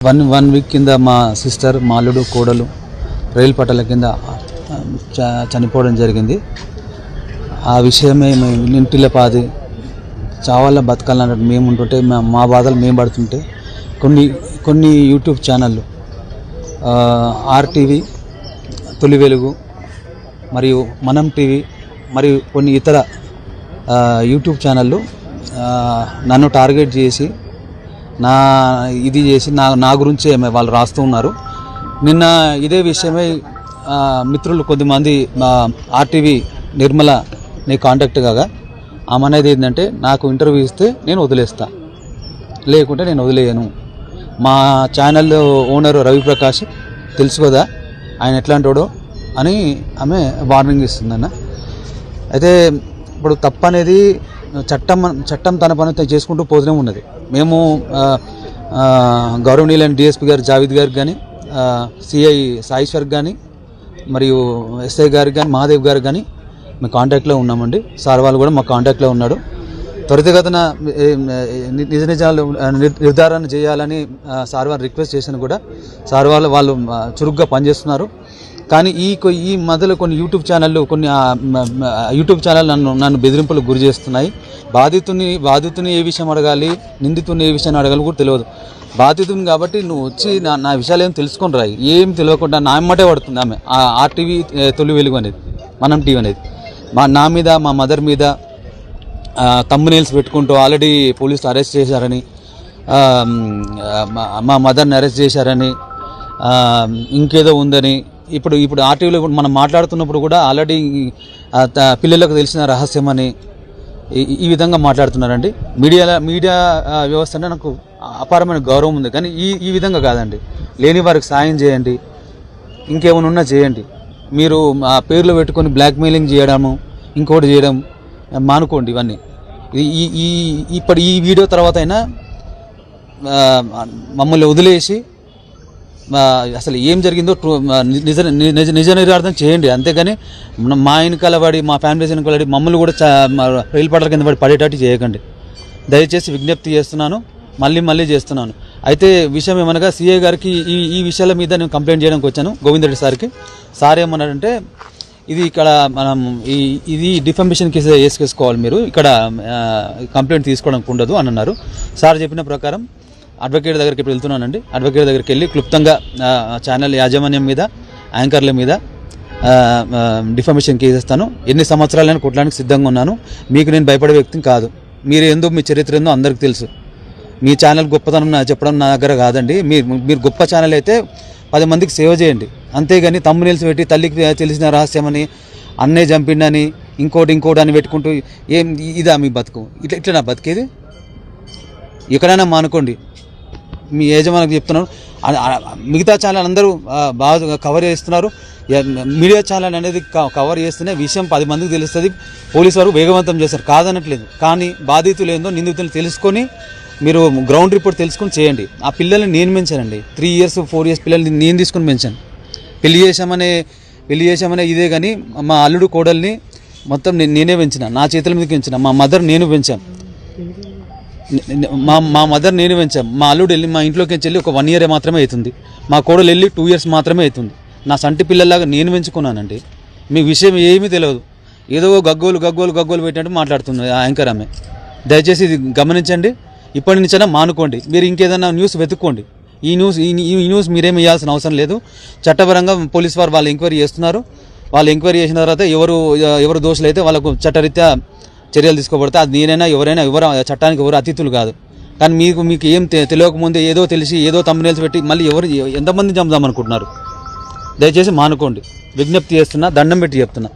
One one week కింద మా sister మాలుడు కోడలు రైలు పట్టాల కింద చ- చనిపోవడం జరిగింది. ఆ విషయమే మేము ఇంటిలో పాది చావాల బతకాలన్నట్టు మేము ఉంటుంటే మా- బాధలు మేము పడుతుంటే కొన్ని కొన్ని యూట్యూబ్ ఛానళ్ళు ఆర్టీవీ తొలి వెలుగు మరియు మనం టీవీ మరియు కొన్ని ఇతర యూట్యూబ్ ఛానళ్ళు నన్ను టార్గెట్ చేసి నా ఇది చేసి నా నా గురించే మే- వాళ్ళు రాస్తూ ఉన్నారు. నిన్న ఇదే విషయమై మిత్రులు కొద్దిమంది మా ఆర్టీవీ నిర్మల నీ కాంటాక్ట్ కాగా ఆమె అనేది ఏంటంటే నాకు ఇంటర్వ్యూ ఇస్తే నేను వదిలేస్తా. లేకుంటే నేను వదిలేయను. మా ఛానల్ ఓనర్ రవిప్రకాష్ తెలుసు కదా ఆయన ఎట్లాంటోడో అని ఆమె వార్నింగ్ ఇస్తుందన్న అయితే ఇప్పుడు తప్పు అనేది చట్టం చట్టం తన పని చేసుకుంటూ పోతూనే ఉన్నది. మేము గౌరవనీయులైన డిఎస్పీ గారు జావేద్ గారికి కానీ సిఐ సాయిశ్వర్ కానీ మరియు ఎస్ఐ గారికి కానీ మహాదేవ్ గారికి కానీ మేము కాంటాక్ట్లో ఉన్నామండి. సార్ వాళ్ళు కూడా మా కాంటాక్ట్లో ఉన్నాడు. త్వరితగతన నిజ నిజాలు నిర్ధారణ చేయాలని సార్ వాళ్ళు రిక్వెస్ట్ చేసిన కూడా సార్ వాళ్ళు వాళ్ళు చురుగ్గా పనిచేస్తున్నారు. కానీ ఈ కొ- ఈ మధ్యలో కొన్ని యూట్యూబ్ ఛానళ్ళు కొన్ని యూట్యూబ్ ఛానల్ నన్ను నన్ను బెదిరింపులకు గురి చేస్తున్నాయి. బాధితుని బాధితుని ఏ విషయం అడగాలి నిందితుని ఏ విషయాన్ని అడగాలి కూడా తెలియదు. బాధితుని కాబట్టి నువ్వు వచ్చి నా నా విషయాలు ఏం తెలుసుకొని రాయి. ఏం తెలియకుండా నా అమ్మటే పడుతుంది ఆమె. ఆ ఆర్టీవీ తొలి వెలుగు అనేది మనం టీవీ అనేది. మా నా మీద మా మదర్ మీద తమ్మునేల్స్ పెట్టుకుంటూ ఆల్రెడీ పోలీసులు అరెస్ట్ చేశారని మా- మా మదర్ని అరెస్ట్ చేశారని ఇంకేదో ఉందని ఇప్పుడు ఇప్పుడు ఆర్టీవీలో కూడా మనం మాట్లాడుతున్నప్పుడు కూడా ఆల్రెడీ త- పిల్లలకు తెలిసిన రహస్యమని ఈ ఈ విధంగా మాట్లాడుతున్నారండి. మీడియా మీడియా వ్యవస్థ అంటే నాకు అపారమైన గౌరవం ఉంది. కానీ ఈ ఈ విధంగా కాదండి. లేని వారికి సాయం చేయండి. ఇంకేమైనా ఉన్నా చేయండి. మీరు ఆ పేర్లు పెట్టుకొని బ్లాక్మెయిలింగ్ చేయడము ఇంకోటి చేయడం మానుకోండి ఇవన్నీ. ఈ ఈ- ఈ ఇప్పుడు ఈ వీడియో తర్వాత అయినా మమ్మల్ని వదిలేసి అసలు ఏం జరిగిందో నిజ నిజ నిజ నిరార్థం చేయండి. అంతేగాని మా వెనకాల పడి మా ఫ్యామిలీ వెనకాల పడి మమ్మల్ని కూడా చా- మా రైలు కింద పడి పడేటట్టు చేయకండి. దయచేసి విజ్ఞప్తి చేస్తున్నాను మళ్ళీ మళ్ళీ చేస్తున్నాను. అయితే విషయం ఏమనగా సీఏ గారికి ఈ ఈ విషయాల మీద నేను కంప్లైంట్ చేయడానికి వచ్చాను గోవిందరెడ్డి సార్కి. సార్ ఏమన్నాడంటే ఇది ఇక్కడ మనం ఈ ఇది డిఫర్మేషన్ కేసు వేసుకేసుకోవాలి మీరు ఇక్కడ కంప్లైంట్ తీసుకోవడానికి ఉండదు అని అన్నారు. సార్ చెప్పిన ప్రకారం అడ్వకేట్ దగ్గరికి ఇప్పుడు వెళ్తున్నానండి. అడ్వకేట్ దగ్గరికి వెళ్ళి క్లుప్తంగా ఛానల్ యాజమాన్యం మీద యాంకర్ల మీద డిఫర్మేషన్ కేసు ఇస్తాను. ఎన్ని సంవత్సరాలైనా కొట్టడానికి సిద్ధంగా ఉన్నాను. మీకు నేను భయపడే వ్యక్తిని కాదు. మీరు ఏందో మీ చరిత్ర ఏందో అందరికీ తెలుసు. మీ ఛానల్ గొప్పతనం నా చెప్పడం నా దగ్గర కాదండి. మీరు మీరు గొప్ప ఛానల్ అయితే పది మందికి సేవ చేయండి. అంతేగాని తమ్ము నిలిచి పెట్టి తల్లికి తెలిసిన రహస్యమని అన్నే చంపిండని ఇంకోటి ఇంకోటి అని పెట్టుకుంటూ ఏం ఇదా మీ బతుకు. ఇట్లా ఇట్లా నా బతికేది? ఎక్కడైనా మానుకోండి. మీ యజమానికి చెప్తున్నాను మిగతా ఛానల్ అందరూ బాగా కవర్ చేస్తున్నారు. మీడియా ఛానల్ అనేది క- కవర్ చేస్తేనే విషయం పది మందికి తెలుస్తుంది. పోలీసు వారు వేగవంతం చేస్తారు కాదనట్లేదు. కానీ బాధితులు ఏందో నిందితులు తెలుసుకొని మీరు గ్రౌండ్ రిపోర్ట్ తెలుసుకొని చేయండి. ఆ పిల్లల్ని నేను పెంచానండి. త్రీ ఇయర్స్ ఫోర్ ఇయర్స్ పిల్లల్ని నేను తీసుకొని పెంచాను. పెళ్ళి చేశామనే పెళ్ళి చేశామనే ఇదే కానీ మా అల్లుడు కోడల్ని మొత్తం నేనే పెంచిన. నా చేతుల మీద పెంచిన. మా మదర్ నేను పెంచాను. మా మా మదర్ నేను పెంచాం. మా అల్లుడు వెళ్ళి మా ఇంట్లోకి వెళ్ళి ఒక వన్ ఇయర్ మాత్రమే అవుతుంది. మా కోడలు వెళ్ళి టూ ఇయర్స్ మాత్రమే అవుతుంది. నా సంటి పిల్లల్లాగా నేను పెంచుకున్నానండి. మీ విషయం ఏమీ తెలియదు. ఏదో గగ్గోలు గగ్గోలు గగ్గోలు పెట్టినట్టు మాట్లాడుతుంది యాంకర్ ఆమె. దయచేసి ఇది గమనించండి. ఇప్పటి నుంచైనా మానుకోండి. మీరు ఇంకేదైనా న్యూస్ వెతుక్కోండి. ఈ న్యూస్ ఈ ఈ న్యూస్ మీరేం ఇవ్వాల్సిన అవసరం లేదు. చట్టపరంగా పోలీస్ వారు వాళ్ళు ఎంక్వైరీ చేస్తున్నారు. వాళ్ళు ఎంక్వైరీ చేసిన తర్వాత ఎవరు ఎవరు దోషులు అయితే వాళ్ళకు చట్టరీత్యా చర్యలు తీసుకోబడితే అది నేనైనా ఎవరైనా ఎవరు చట్టానికి ఎవరు అతిథులు కాదు. కానీ మీకు మీకు ఏం తె- తెలియకముందే ఏదో తెలిసి ఏదో తమ్మునేల్స్ పెట్టి మళ్ళీ ఎవరు ఎంతమంది చంపుదాం అనుకుంటున్నారు దయచేసి మానుకోండి. విజ్ఞప్తి చేస్తున్నా దండం పెట్టి చెప్తున్నా.